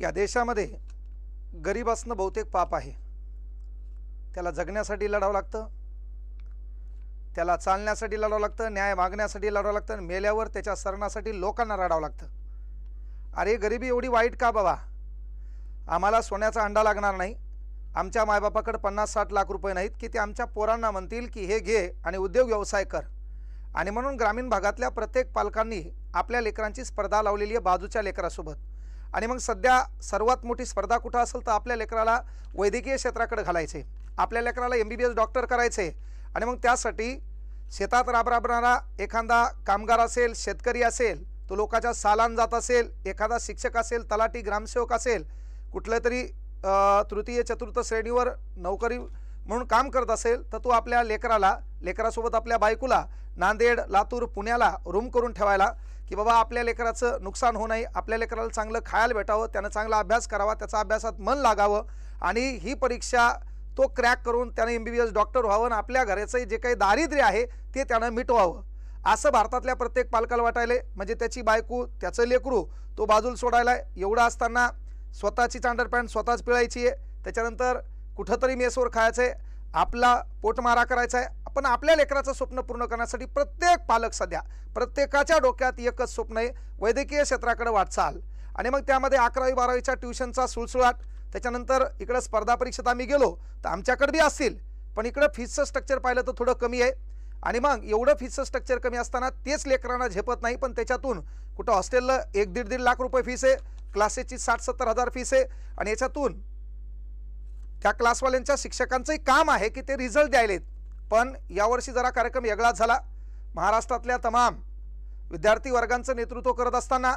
या देशामध्ये गरीब असणं बहुतेक पाप आहे. त्याला जगण्यासाठी लढावं लागतं. त्याला चालण्यासाठी लढावं लागतं न्याय मागण्यासाठी लढावं लागतं आणि मेल्यावर त्याच्या सरणासाठी लोकांना रडावं लागतं. अरे गरिबी एवढी वाईट का बाबा? आम्हाला सोन्याचा अंडा लागणार नाही. आमच्या मायबापाकडे पन्नास साठ लाख रुपये नाहीत की ते आमच्या पोरांना म्हणतील की हे घे आणि उद्योग व्यवसाय कर. आणि म्हणून ग्रामीण भागातल्या प्रत्येक पालकांनी आपल्या लेकरांची स्पर्धा लावलेली आहे बाजूच्या लेकरासोबत. आणि मग सध्या सर्वात मोठी स्पर्धा कुठं असेल तर आपल्या लेकराला वैद्यकीय क्षेत्राकडे घालायचे. आपल्या लेकराला M B B S doctor करायचे. आणि मग त्यासाठी शेतात राबराबणारा एखादा कामगार असेल शेतकरी असेल तो लोकांच्या सालान जात असेल एखादा शिक्षक असेल तलाठी ग्रामसेवक असेल कुठलं तरी तृतीय चतुर्थ श्रेणीवर नोकरी म्हणून काम करत असेल तर तो आपल्या लेकराला लेकरासोबत आपल्या बायकोला नांदेड लातूर पुण्याला रूम करून ठेवायला की बाबा आपल्या लेकराचं नुकसान होऊ नये आपल्या लेकराला चांगलं खायला भेटावं त्यानं चांगला अभ्यास करावा त्याचा अभ्यासात मन लागावं आणि ही परीक्षा तो क्रॅक करून त्यानं M B B S doctor व्हावं आणि आपल्या घराचं जे काही दारिद्र्य आहे ते त्यानं मिटवावं. असं भारतातल्या प्रत्येक पालकाला वाटायले म्हणजे त्याची बायको त्याचं लेकरू तो बाजूला सोडायला एवढं असताना स्वतःची चांडर पॅन्ट स्वतःच पिळायची आहे. त्याच्यानंतर कुठंतरी मेसवर खायचं आहे आपला पोटमारा करायचा आहे पण आपल्या लेकराचं स्वप्न पूर्ण करण्यासाठी प्रत्येक पालक सध्या प्रत्येकाच्या डोक्यात एकच स्वप्न आहे. वैद्यकीय क्षेत्राकडे वाटचाल. आणि मग त्यामध्ये अकरावी बारावीच्या ट्युशनचा सुळसुळाट. त्याच्यानंतर इकडं स्पर्धा परीक्षेत आम्ही गेलो तर आमच्याकडे बी असतील. पण इकडं फीसचं स्ट्रक्चर पाहिलं तर थोडं कमी आहे. आणि मग एवढं फीसचं स्ट्रक्चर कमी असताना तेच लेकरांना झेपत नाही. पण त्याच्यातून कुठं हॉस्टेलला एक दीड दीड लाख रुपये फीस आहे. क्लासेसची साठ सत्तर हजार फीस आहे. आणि याच्यातून त्या क्लासवाल्यांच्या शिक्षकांचंही काम आहे की ते रिझल्ट द्यायलेत पण यावर्षी जरा कार्यक्रम वेगळाच झाला. महाराष्ट्रातल्या तमाम विद्यार्थी वर्गांचं नेतृत्व करत असताना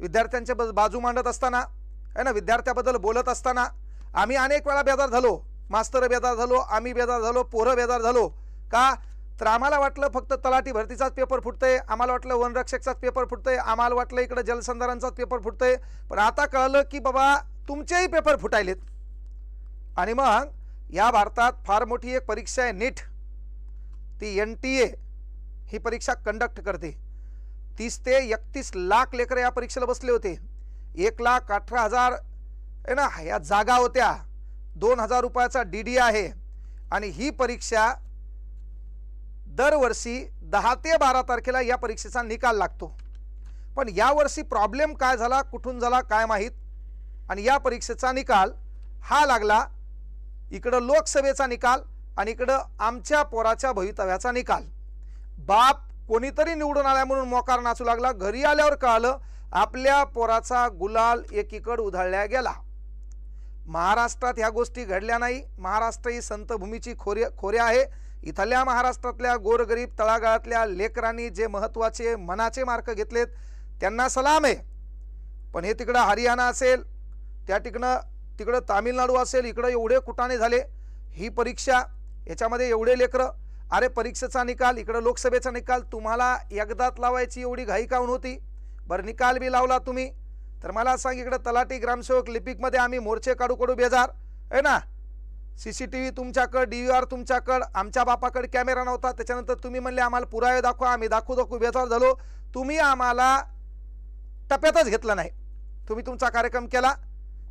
विद्यार्थ्यांच्या ब बाजू मांडत असताना आहे ना विद्यार्थ्याबद्दल बोलत असताना आम्ही अनेक वेळा बेजार झालो. मास्तर बेजार झालो आम्ही बेजार झालो पोरं बेजार झालो. का? तर आम्हाला वाटलं फक्त तलाठी भरतीचाच पेपर फुटतंय आम्हाला वाटलं वनरक्षकचाच पेपर फुटतंय आम्हाला वाटलं इकडं जलसंधारणचाच पेपर फुटतंय. पण आता कळलं की बाबा तुमचेही पेपर फुटायलेत. आणि मग या भारतात फार मोठी एक परीक्षा आहे नीट. ती एन टी ए ही परीक्षा कंडक्ट करते. तीस ते एकतीस लाख लेकरं या परीक्षेला बसले होते. एक लाख अठरा हजार आहे ना या जागा होत्या. दोन हजार रुपयाचा डी डी आहे. आणि ही परीक्षा दरवर्षी दहा ते बारा तारखेला या परीक्षेचा निकाल लागतो. पण यावर्षी प्रॉब्लेम काय झाला कुठून झाला काय माहीत? आणि या परीक्षेचा निकाल हा लागला इकडं लोकसभेचा निकाल आणि इकडं आमच्या पोराच्या भवितव्याचा निकाल. बाप कोणीतरी निवडून आल्या म्हणून मोकार नाचू लागला. घरी आल्यावर कळालं आपल्या पोराचा गुलाल एकीकड उधळल्या गेला. महाराष्ट्रात ह्या गोष्टी घडल्या नाही. महाराष्ट्र ही संतभूमीची खोरे खोऱ्या आहे. इथल्या महाराष्ट्रातल्या गोरगरीब तळागाळातल्या लेकरांनी जे महत्त्वाचे मनाचे मार्क घेतलेत त्यांना सलाम आहे. पण हे तिकडं हरियाणा असेल त्या तिकडं तिकडं तामिळनाडू असेल इकडं एवढे कुटाणे झाले ही परीक्षा याच्यामध्ये एवढे लेकरं अरे परीक्षेचा निकाल इकडं लोकसभेचा निकाल तुम्हाला एकदाच लावायची एवढी घाई काऊन होती? बरं निकाल बी लावला तुम्ही. तर मला सांग इकडं तलाठी ग्रामसेवक लिपिकमध्ये आम्ही मोर्चे काढू काढू बेजार. आहे ना? सी सी टी व्ही तुमच्याकडं डी व्ही आर तुमच्याकडं आमच्या बापाकडे कॅमेरा नव्हता. त्याच्यानंतर तुम्ही म्हणले आम्हाला पुरावे दाखवा आम्ही दाखवू दाखवू बेजार झालो. तुम्ही आम्हाला टप्प्यातच घेतलं नाही. तुम्ही तुमचा कार्यक्रम केला.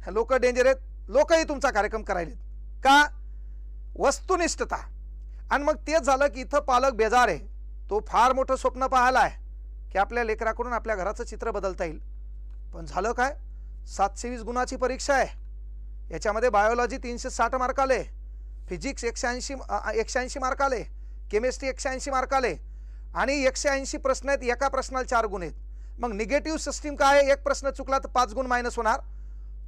लोक डेंजर आहेत. लोकही तुमचा कार्यक्रम करायलेत. का? वस्तुनिष्ठता. आणि मग तेच झालं की इथं पालक बेजार आहे. तो फार मोठं स्वप्न पाहायला आहे की आपल्या लेकराकडून आपल्या घराचं चित्र बदलता येईल. पण झालं काय? सातशे वीस गुणाची परीक्षा आहे. याच्यामध्ये बायोलॉजी तीनशे साठ मार्क आले. फिजिक्स एकशे ऐंशी एकशे ऐंशी मार्क आले. केमिस्ट्री एकशे ऐंशी मार्क आले. आणि एकशे ऐंशी प्रश्न आहेत. एका प्रश्नाला चार गुण आहेत. मग निगेटिव्ह सिस्टीम काय आहे? एक प्रश्न चुकला तर पाच गुण मायनस होणार.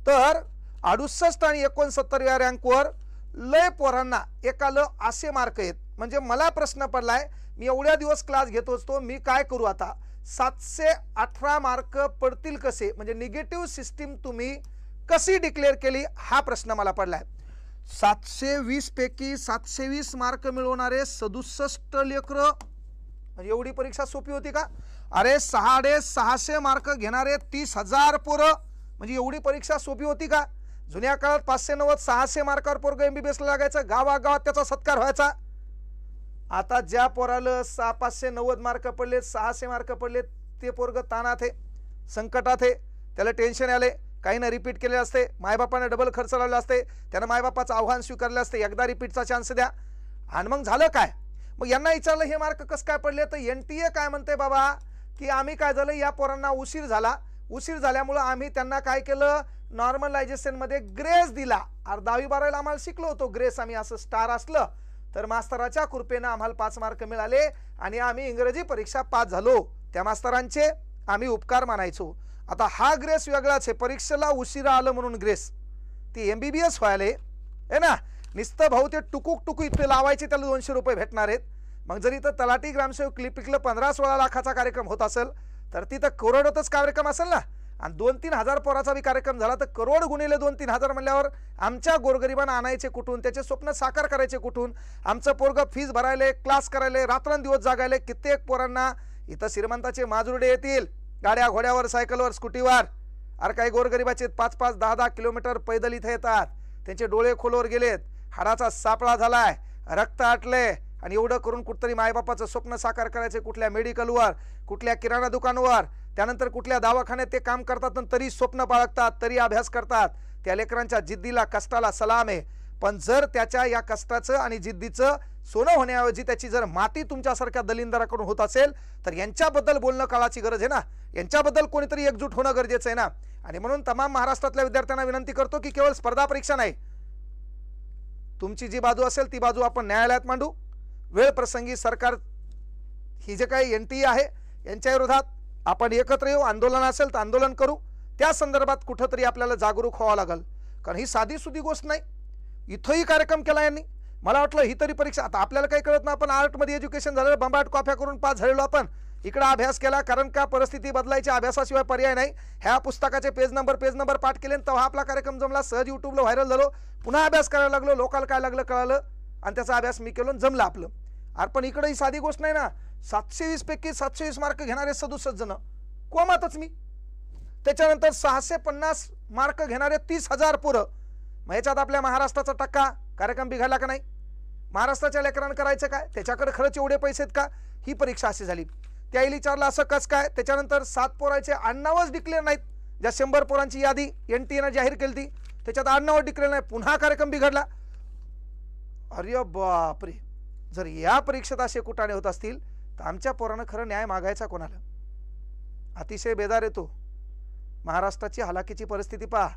तर अडुसष्ट आणि एकोणसत्तर या रँकवर लय पोरांना एकाला असे मार्क आहेत. म्हणजे मला प्रश्न पडलाय मी एवढ्या दिवस क्लास घेत असतो मी काय करू आता? सातशे अठरा मार्क पडतील कसे? म्हणजे निगेटिव्ह सिस्टीम तुम्ही कशी डिक्लेअर केली? हा प्रश्न मला पडलाय. सातशे वीस पैकी सातशे वीस मार्क मिळवणारे सदुसष्ट लेकरं म्हणजे एवढी परीक्षा सोपी होती का? अरे साडे सहाशे मार्क घेणारे तीस हजार पोरं. म्हणजे एवढी परीक्षा सोपी होती का? जुन्या काळात पाचशे नव्वद सहाशे मार्कावर पोरग एसला लागायचं गावागावात त्याचा सत्कार व्हायचा. आता ज्या पोराला सहा पाचशे नव्वद मार्क पडले सहाशे मार्क पडले ते पोरग ताणात आहे संकटात आहे. त्याला टेन्शन आले काहींना रिपीट केले असते मायबापाने डबल खर्च लावला असते त्यानं मायबापाचं आव्हान स्वीकारलं असते एकदा रिपीटचा चान्स द्या. आणि मग झालं काय? मग यांना विचारलं हे मार्क कसं काय पडले तर एन टी ए काय म्हणते बाबा की आम्ही काय झालं या पोरांना उशीर झाला. उशीर झाल्यामुळं आम्ही त्यांना काय केलं? नॉर्मलायझेशनमध्ये ग्रेस दिला. अरे दहावी बारावीला आम्हाला शिकलो होतो. ग्रेस आम्ही असं स्टार असलं. तर मास्तराच्या कृपेनं आम्हाला पाच मार्क मिळाले आणि आम्ही इंग्रजी परीक्षा पास झालो. त्या मास्तरांचे आम्ही उपकार मानायचो. आता हा ग्रेस वेगळाच आहे. परीक्षेला उशिरा आलं म्हणून ग्रेस. ती एम बी बी एस व्हायला आहे. ना? नुसतं भाऊ ते टुकूक टुकू इथे लावायचे त्याला दोनशे रुपये भेटणार आहेत. मग जर इथं तलाठी ग्रामसेवक लिपिकलं पंधरा सोळा लाखाचा कार्यक्रम होत असेल तर तिथं करोडोतच कार्यक्रम असेल ना. आणि दोन तीन हजार पोराचा बी कार्यक्रम झाला तर करोड गुणिले दोन तीन हजार म्हणल्यावर आमच्या गोरगरिबांना आणायचे कुठून त्याचे स्वप्न साकार करायचे कुठून? आमचं पोरगं फीज भरायले क्लास करायले रात्रंदिवस जागायले कित्येक पोरांना इथं श्रीमंताचे माजुरडे येतील. गाड्या घोड्यावर सायकलवर स्कूटीवर. अरे काही गोरगरिबाचे पाच पाच दहा दहा किलोमीटर पैदल इथे येतात. त्यांचे डोळे खोलवर गेलेत. हाडाचा सापळा झालाय. रक्त आटले. आणि एवढं करून कुठतरी मायबापाचं स्वप्न साकार करायचे कुठल्या मेडिकलवर कुठल्या किराणा दुकानवर त्यानंतर कुठल्या दवाखान्यात ते काम करतात आणि तरी स्वप्न बाळगतात तरी अभ्यास करतात. त्या लेकरांच्या जिद्दीला कष्टाला सलाम आहे. पण जर त्याच्या या कष्टाचं आणि जिद्दीचं सोनं होण्याऐवजी त्याची जर माती तुमच्यासारख्या दलिंदराकडून होत असेल तर यांच्याबद्दल बोलणं काळाची गरज आहे ना? यांच्याबद्दल कोणीतरी एकजूट होणं गरजेचं आहे ना? आणि म्हणून तमाम महाराष्ट्रातल्या विद्यार्थ्यांना विनंती करतो की केवळ स्पर्धा परीक्षा नाही. तुमची जी बाजू असेल ती बाजू आपण न्यायालयात मांडू. वेळ प्रसंगी सरकार ही जे काही एन टी आहे यांच्या विरोधात आपण एकत्र येऊ आंदोलन असेल तर आंदोलन करू. त्या संदर्भात कुठंतरी आपल्याला जागरूक व्हावं लागेल. कारण ही साधी सुधी गोष्ट नाही. इथंही कार्यक्रम केला यांनी. मला वाटलं ही तरी परीक्षा आता आपल्याला काही कळत नाही आपण आर्टमध्ये एज्युकेशन झालं बंबाट कॉफ्या करून पास झालेलो आपण. इकडं अभ्यास केला कारण का परिस्थिती बदलायची अभ्यासाशिवाय पर्याय नाही. ह्या पुस्तकाचे पेज नंबर पेज नंबर पाठ केले तेव्हा आपला कार्यक्रम जमला. सहज युट्यूबला व्हायरल झालो. पुन्हा अभ्यास करायला लागलो लोकाला काय लागलं कळालं? आणि त्याचा अभ्यास मी केलो आणि जमलं आपलं. अरे पण इकडं ही साधी गोष्ट नाही ना. सातशे वीस पैकी सातशे वीस मार्क घेणारे सदुसष्ट जण. कोमातच मी. त्याच्यानंतर सहाशे पन्नास मार्क घेणारे तीस हजार पोरं. मग ह्याच्यात आपल्या महाराष्ट्राचा टक्का कार्यक्रम बिघडला का नाही? महाराष्ट्राच्या लेकरांना करायचं काय? त्याच्याकडे खरंच एवढे पैसे आहेत का? ही परीक्षा अशी झाली. त्याही विचारलं असं कस काय? त्याच्यानंतर सात पोराचे अण्णावच डिक्लेअर नाहीत. ज्या शंभर पोरांची यादी एन टी एनं जाहीर केली ती त्याच्यात आडनावच डिक्लेअर नाही. पुन्हा कार्यक्रम बिघडला. अरे बापरे! जर या परीक्षेत असे कुटाणे होत असतील तर आमच्या पोरानं खरं न्याय मागायचा कोणाला? अतिशय बेदार येतो महाराष्ट्राची हलाखीची परिस्थिती पहा.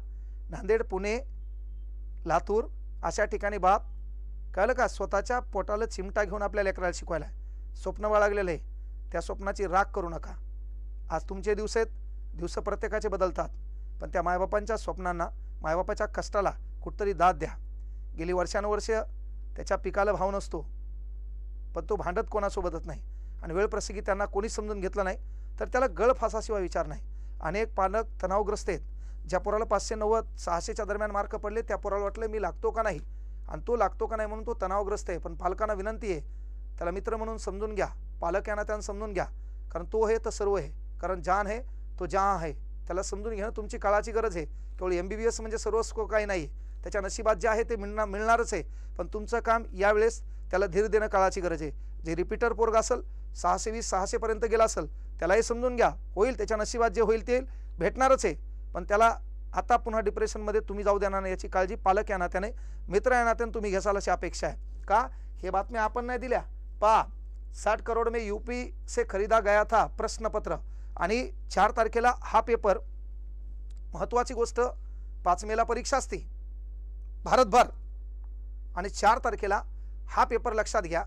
नांदेड पुणे लातूर अशा ठिकाणी बाप. कळलं का? स्वतःच्या पोटाला चिमटा घेऊन आपल्या लेकराला शिकवायला. आहे. स्वप्न बाळगलेलं आहे. त्या स्वप्नाची राख करू नका. आज तुमचे दिवस आहेत. दिवस प्रत्येकाचे बदलतात. पण त्या मायबापांच्या स्वप्नांना मायबापाच्या कष्टाला कुठतरी दाद द्या. गेली वर्षानुवर्ष त्याच्या पिकाला भाव नसतो. पण तो भांडत कोणासोबतच नाही. आणि वेळप्रसंगी त्यांना कोणीच समजून घेतलं नाही तर त्याला गळफासाशिवाय विचार नाही. अनेक पालक तणावग्रस्त आहेत. ज्या पोराला पाचशे नव्वद सहाशेच्या दरम्यान मार्क पडले त्या पोराला वाटलं मी लागतो का नाही? आणि तो लागतो का नाही म्हणून तो तणावग्रस्त आहे. पण पालकांना विनंती आहे त्याला मित्र म्हणून समजून घ्या. पालक यांना त्यांना समजून घ्या. कारण तो हे तर सर्व आहे. कारण जान आहे तो जहां आहे. त्याला समजून घेणं तुमची काळाची गरज आहे. केवळ एम बी बी एस म्हणजे सर्वस्व काही नाही त्याच्या नशिबात जे आहे ते मिळणार मिळणारच आहे. पण तुमचं काम यावेळेस त्याला धीर देणं काळाची गरज आहे. जे रिपीटर पोरग असेल सहाशे वीस सहाशेपर्यंत गेला असेल त्यालाही समजून घ्या. होईल त्याच्या नशिबात जे होईल ते भेटणारच आहे. पण त्याला आता पुन्हा डिप्रेशनमध्ये तुम्ही जाऊ देणार नाही याची काळजी पालक या नात्याने मित्र या नात्याने तुम्ही घ्यासाल अशी अपेक्षा आहे. का? हे बातम्या आपण नाही दिल्या. पा साठ करोड में यूपी से खरीदा गया था प्रश्नपत्र. आणि चार तारखेला हा पेपर महत्त्वाची गोष्ट पाच मेला परीक्षा असते. भारतभर. आणि चार तारखेला हा पेपर लक्षात घ्या.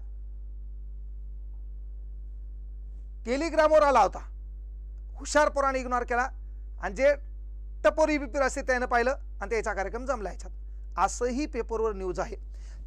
टेलिग्रामवर आला होता. हुशार पोराने इग्नोर केला. आणि जे टपोरी बिपीर असते त्यानं पाहिलं आणि त्याचा कार्यक्रम जमला ह्याच्यात असंही पेपरवर न्यूज आहे.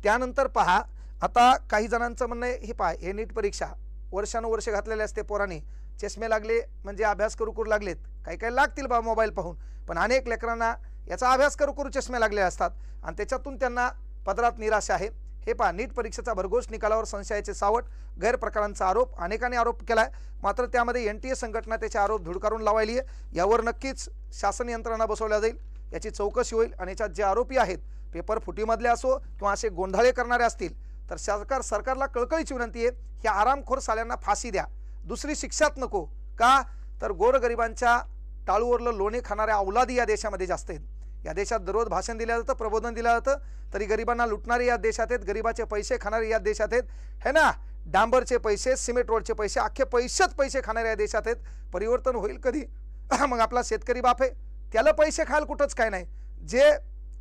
त्यानंतर पहा आता काही जणांचं म्हणणं हे पहा हे नीट परीक्षा. वर्षानुवर्ष घातलेले असते पोराने. चष्मे लागले म्हणजे अभ्यास करू करू लागलेत. काही काही लागतील बा मोबाईल पाहून. पण अनेक लेकरांना याचा अभ्यास करू करू चष्मे लागले असतात. आणि त्याच्यातून त्यांना पदरात निराशा आहे. हे पहा नीट परीक्षेचा भरघोस निकालावर संशयाचे सावट गैरप्रकारांचा आरोप अनेकांनी आरोप केला आहे मात्र त्यामध्ये एन टी ए संघटना त्याचे आरोप धुडकारून लावायली आहे. यावर नक्कीच शासन यंत्रणा बसवल्या जाईल. याची चौकशी होईल आणि याच्यात जे आरोपी आहेत पेपर फुटीमधले असो किंवा असे गोंधळे करणारे असतील तर सरकार सरकारला कळकळीची विनंती आहे ह्या आरामखोर साल्यांना फाशी द्या. दुसरी शिक्षाच नको. का? तर गोरगरिबांच्या टाळूवरलं लोणे खाणाऱ्या औलादी या देशामध्ये जास्त आहेत. या देशात दररोज भाषण दिलं जातं प्रबोधन दिलं जातं. तरी गरिबांना लुटणारे या देशात आहेत गरिबाचे पैसे खाणारे या देशात आहेत. है ना? डांबरचे पैसे सिमेंट रोडचे पैसे अख्खे पैसेच पैसे खाणारे या देशात आहेत. परिवर्तन होईल कधी? मग आपला शेतकरी बाप आहे. त्याला पैसे खायला कुठंच काय नाही. जे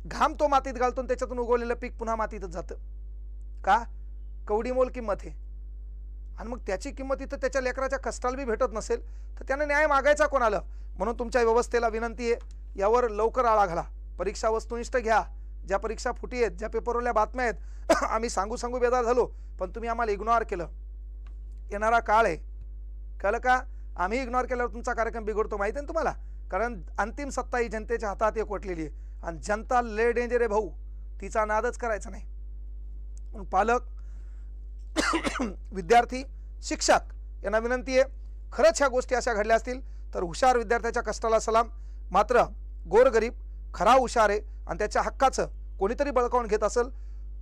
घाम तो मातीत घालतो त्याच्यातून उगवलेलं पीक पुन्हा मातीतच जातं. का? कवडी मोल किंमत आहे. आणि मग त्याची किंमत इथं त्याच्या लेकराच्या कष्टाला बी भेटत नसेल तर त्यानं न्याय मागायचा कोणाला? म्हणून तुमच्या व्यवस्थेला विनंती आहे. यावर लवकर आळा घाला. परीक्षा वस्तुनिष्ठ घ्या. ज्या परीक्षा फुटी आहेत ज्या पेपरवरल्या बातम्या आहेत आम्ही सांगू सांगू बेदार झालो पण तुम्ही आम्हाला इग्नोर केलं. येणारा काळ आहे. कळलं का? आम्ही इग्नोर केल्यावर तुमचा कार्यक्रम बिघडतो माहिती आहे ना तुम्हाला? कारण अंतिम सत्ता ही जनतेच्या हातात एकवटलेली आहे. आणि जनता ले डेंजर आहे भाऊ. तिचा नादच करायचा नाही. पालक विद्यार्थी शिक्षक यांना विनंती आहे खरंच ह्या गोष्टी अशा घडल्या असतील तर हुशार विद्यार्थ्याच्या कष्टाला सलाम. मात्र गोरगरीब खरा हुशार आहे आणि त्याच्या हक्काचं कोणीतरी बळकावून घेत असेल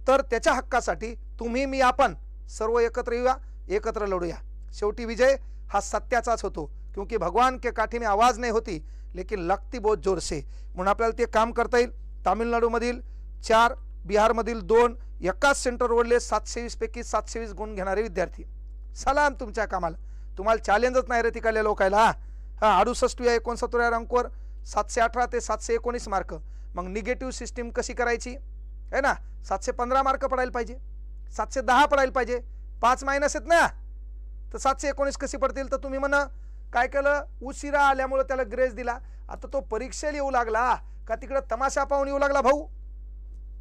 तर त्याच्या हक्कासाठी तुम्ही मी आपण सर्व एकत्र येऊया एकत्र लढूया. शेवटी विजय हा सत्याचाच होतो. क्योंकि भगवान के काठी में आवाज नाही होती लेकिन लगती बहुत जोर से म्हणून आपल्याला ते काम करता येईल. तामिळनाडूमधील चार बिहारमधील दोन एकाच सेंटरवरले सातशे वीसपैकी सातशे वीस गुण घेणारे विद्यार्थी. सलाम तुमच्या कामाला. तुम्हाला चॅलेंजच नाही रे तिकडल्या लोकायला हां? अडुसष्ट या एकोणसत्तर या अंकवर सातशे अठरा ते सातशे एकोणीस मार्क. मग निगेटिव्ह सिस्टीम कशी करायची? आहे ना? सातशे पंधरा मार्क पडायला पाहिजे. सातशे दहा पडायला पाहिजे. पाच मायनस आहेत ना? तर सातशे एकोणीस कशी पडतील? तर तुम्ही म्हणा काय केलं? उशिरा आल्यामुळं त्याला ग्रेस दिला. आता तो परीक्षेला येऊ लागला. का तिकडं तमाशा पाहून येऊ लागला भाऊ?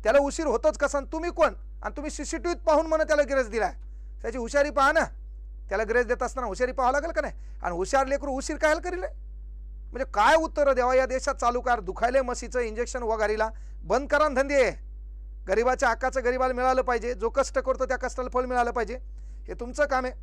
त्याला उशीर होतोच कसा? तुम्ही कोण? आणि तुम्ही सी सी टी व्हीत पाहून म्हणून त्याला ग्रेस दिला त्याची हुशारी पहा ना. त्याला ग्रेस देत असताना हुशारी पाहावं लागेल का नाही? आणि हुशार लेकरू उशीर काय करील? म्हणजे काय उत्तर द्यावा? या देशात चालू कार. दुखायले मसीचं इंजेक्शन वगारीला बंद करा धंदे. गरिबाच्या हक्काचं गरिबाला मिळालं पाहिजे. जो कष्ट करतो त्या कष्टाला फळ मिळालं पाहिजे. हे तुमचं काम आहे.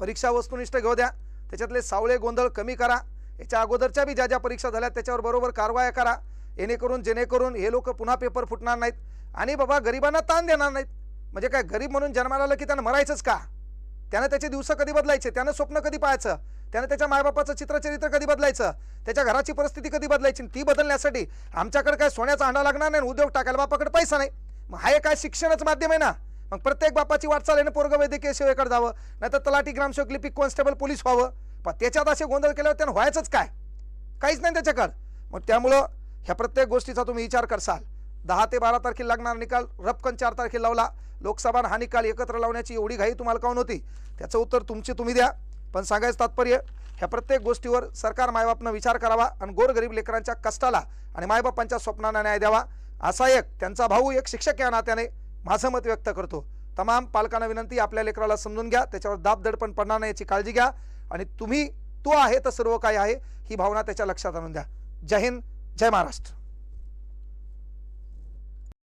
परीक्षा वस्तुनिष्ठ घेऊ द्या. त्याच्यातले सावळे गोंधळ कमी करा. याच्या अगोदरच्या बी ज्या ज्या परीक्षा झाल्या त्याच्यावर बरोबर कारवाया करा. येणेकरून जेणेकरून हे लोक पुन्हा पेपर फुटणार नाहीत. आणि बाबा गरिबांना ताण देणार नाहीत. म्हणजे काय गरीब म्हणून जन्माला आलं की त्यानं मरायचंच का? त्यानं त्याचे दिवस कधी बदलायचे? त्यानं स्वप्न कधी पाहायचं त्यानं त्याच्या मायबापाचं चित्रचरित्र कधी बदलायचं? त्याच्या घराची परिस्थिती कधी बदलायची? ती बदलण्यासाठी आमच्याकडे काय सोन्याचा अंडा लागणार नाही उद्योग टाकायला बापाकडे पैसा नाही. मग हा काय शिक्षणच माध्यम आहे ना. मग प्रत्येक बापाची वाटचाल आहे ना पोरग वैद्यकीय सेवेकडे जावं. नाहीतर तलाठी ग्रामसेवक लिपिक कॉन्स्टेबल पोलीस व्हावं. पण त्याच्यात असे गोंधळ केल्यावर त्यानं व्हायचंच काय? काहीच नाही त्याच्याकडं. मग त्यामुळं ह्या प्रत्येक गोष्टीचा तुम्ही विचार करसाल. दहा ते बारा तारखेला लागणार निकाल रपकन चार तारखेला लावला. लोकसभा हा निकाल एकत्र लावण्याची एवढी घाई तुम्हाला काऊन होती? त्याचं उत्तर तुमचे तुम्ही द्या. पण सांगायचं तात्पर्य ह्या प्रत्येक गोष्टीवर सरकार मायबापनं विचार करावा आणि गोरगरीब लेकरांच्या कष्टाला आणि मायबापांच्या स्वप्नांना न्याय द्यावा असा एक त्यांचा भाऊ एक शिक्षक या नात्याने माझं मत व्यक्त करतो. तमाम पालकांना विनंती आपल्या लेकराला समजून घ्या त्याच्यावर दाब दडपण पडणार नाही याची काळजी घ्या आणि तुम्ही तो आहे तर सर्व काही आहे ही भावना त्याच्या लक्षात आणून द्या. जय हिंद जय महाराष्ट्र.